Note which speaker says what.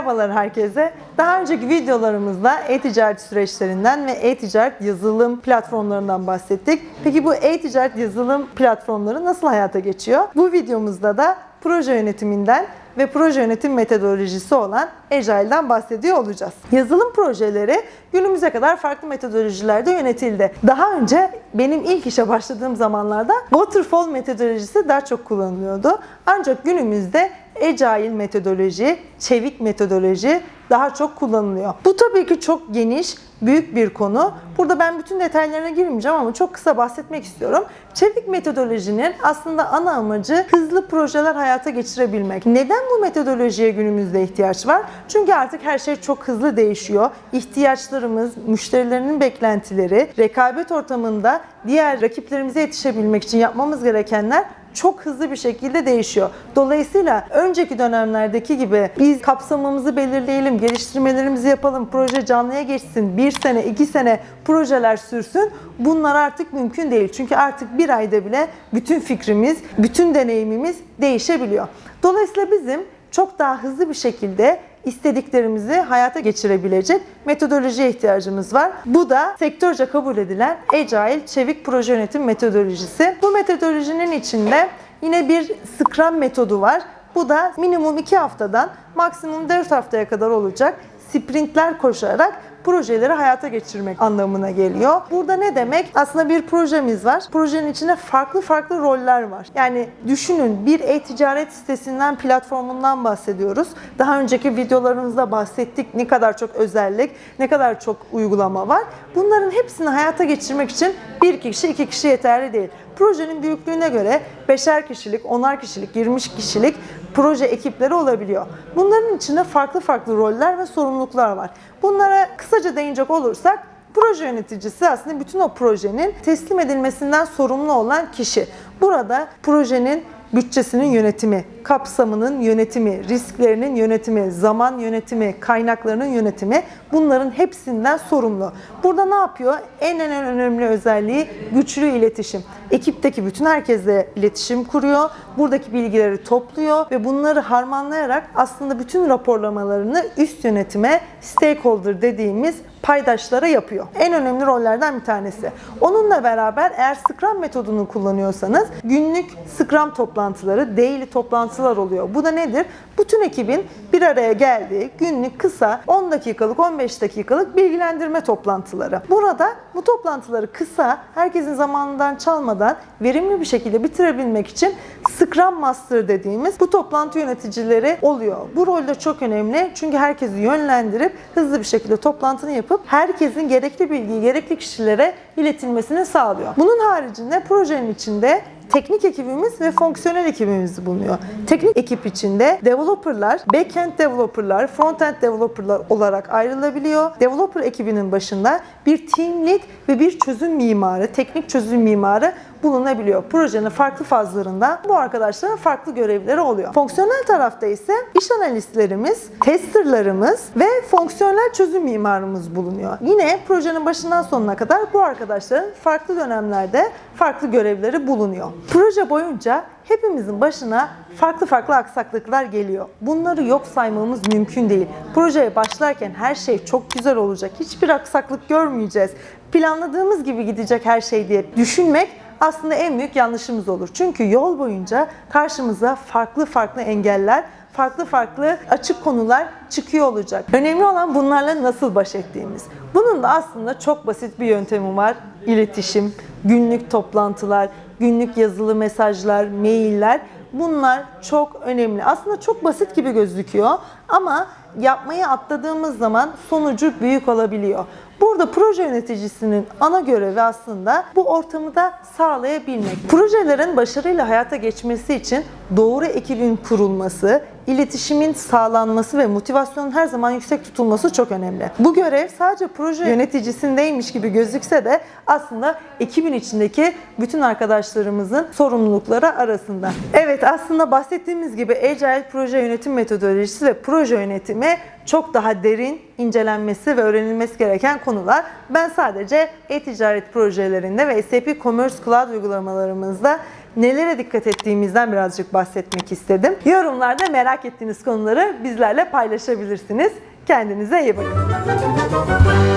Speaker 1: Merhabalar herkese. Daha önceki videolarımızda e-ticaret süreçlerinden ve e-ticaret yazılım platformlarından bahsettik. Peki bu e-ticaret yazılım platformları nasıl hayata geçiyor? Bu videomuzda da proje yönetiminden ve proje yönetim metodolojisi olan Agile'den bahsediyor olacağız. Yazılım projeleri günümüze kadar farklı metodolojilerde yönetildi. Daha önce benim ilk işe başladığım zamanlarda Waterfall metodolojisi daha çok kullanılıyordu. Ancak günümüzde Agile metodoloji, çevik metodoloji daha çok kullanılıyor. Bu tabii ki çok geniş, büyük bir konu. Burada ben bütün detaylarına girmeyeceğim ama çok kısa bahsetmek istiyorum. Çevik metodolojinin aslında ana amacı hızlı projeler hayata geçirebilmek. Neden bu metodolojiye günümüzde ihtiyaç var? Çünkü artık her şey çok hızlı değişiyor. İhtiyaçlarımız, müşterilerinin beklentileri, rekabet ortamında diğer rakiplerimize yetişebilmek için yapmamız gerekenler çok hızlı bir şekilde değişiyor. Dolayısıyla önceki dönemlerdeki gibi biz kapsamımızı belirleyelim, geliştirmelerimizi yapalım, proje canlıya geçsin, bir sene, iki sene projeler sürsün. Bunlar artık mümkün değil. Çünkü artık bir ayda bile bütün fikrimiz, bütün deneyimimiz değişebiliyor. Dolayısıyla bizim çok daha hızlı bir şekilde istediklerimizi hayata geçirebilecek metodolojiye ihtiyacımız var. Bu da sektörce kabul edilen Agile Çevik Proje Yönetim Metodolojisi. Bu metodolojinin içinde yine bir Scrum metodu var. Bu da minimum 2 haftadan maksimum 4 haftaya kadar olacak sprintler koşarak projeleri hayata geçirmek anlamına geliyor. Burada ne demek? Aslında bir projemiz var. Projenin içinde farklı farklı roller var. Yani düşünün bir e-ticaret sitesinden, platformundan bahsediyoruz. Daha önceki videolarımızda bahsettik ne kadar çok özellik, ne kadar çok uygulama var. Bunların hepsini hayata geçirmek için bir kişi, iki kişi yeterli değil. Projenin büyüklüğüne göre 5'er kişilik, 10'ar kişilik, 20 kişilik proje ekipleri olabiliyor. Bunların içinde farklı farklı roller ve sorumluluklar var. Bunlara kısaca değinecek olursak proje yöneticisi aslında bütün o projenin teslim edilmesinden sorumlu olan kişi. Burada projenin bütçesinin yönetimi, kapsamının yönetimi, risklerinin yönetimi, zaman yönetimi, kaynaklarının yönetimi bunların hepsinden sorumlu. Burada ne yapıyor? En en önemli özelliği güçlü iletişim. Ekipteki bütün herkesle iletişim kuruyor. Buradaki bilgileri topluyor ve bunları harmanlayarak aslında bütün raporlamalarını üst yönetime stakeholder dediğimiz paydaşlara yapıyor. En önemli rollerden bir tanesi. Onunla beraber eğer Scrum metodunu kullanıyorsanız günlük Scrum toplantıları, daily toplantılar oluyor. Bu da nedir? Bütün ekibin bir araya geldiği günlük kısa 10 dakikalık 15 dakikalık bilgilendirme toplantıları. Burada bu toplantıları kısa, herkesin zamanından çalmadan verimli bir şekilde bitirebilmek için Scrum Master dediğimiz bu toplantı yöneticileri oluyor. Bu rol de çok önemli çünkü herkesi yönlendirip hızlı bir şekilde toplantını yapıp herkesin gerekli bilgiyi gerekli kişilere iletilmesini sağlıyor. Bunun haricinde projenin içinde teknik ekibimiz ve fonksiyonel ekibimiz bulunuyor. Teknik ekip içinde developerlar, backend developerlar, frontend developerlar olarak ayrılabiliyor. Developer ekibinin başında bir team lead ve bir çözüm mimarı, teknik çözüm mimarı bulunabiliyor. Projenin farklı fazlarında bu arkadaşların farklı görevleri oluyor. Fonksiyonel tarafta ise iş analistlerimiz, testerlarımız ve fonksiyonel çözüm mimarımız bulunuyor. Yine projenin başından sonuna kadar bu arkadaşların farklı dönemlerde farklı görevleri bulunuyor. Proje boyunca hepimizin başına farklı farklı aksaklıklar geliyor. Bunları yok saymamız mümkün değil. Projeye başlarken her şey çok güzel olacak. Hiçbir aksaklık görmeyeceğiz. Planladığımız gibi gidecek her şey diye düşünmek aslında en büyük yanlışımız olur. Çünkü yol boyunca karşımıza farklı farklı engeller, farklı farklı açık konular çıkıyor olacak. Önemli olan bunlarla nasıl baş ettiğimiz. Bunun da aslında çok basit bir yöntemi var. İletişim, günlük toplantılar, günlük yazılı mesajlar, mailler bunlar çok önemli. Aslında çok basit gibi gözüküyor ama yapmayı atladığımız zaman sonucu büyük olabiliyor. Burada proje yöneticisinin ana görevi aslında bu ortamı da sağlayabilmek. Projelerin başarıyla hayata geçmesi için doğru ekibin kurulması, iletişimin sağlanması ve motivasyonun her zaman yüksek tutulması çok önemli. Bu görev sadece proje yöneticisindeymiş gibi gözükse de aslında ekibin içindeki bütün arkadaşlarımızın sorumlulukları arasında. Evet aslında bahsettiğimiz gibi Agile proje yönetim metodolojisi ve proje yönetimi çok daha derin incelenmesi ve öğrenilmesi gereken konular. Ben sadece e-ticaret projelerinde ve SAP Commerce Cloud uygulamalarımızda nelere dikkat ettiğimizden birazcık bahsetmek istedim. Yorumlarda merak ettiğiniz konuları bizlerle paylaşabilirsiniz. Kendinize iyi bakın.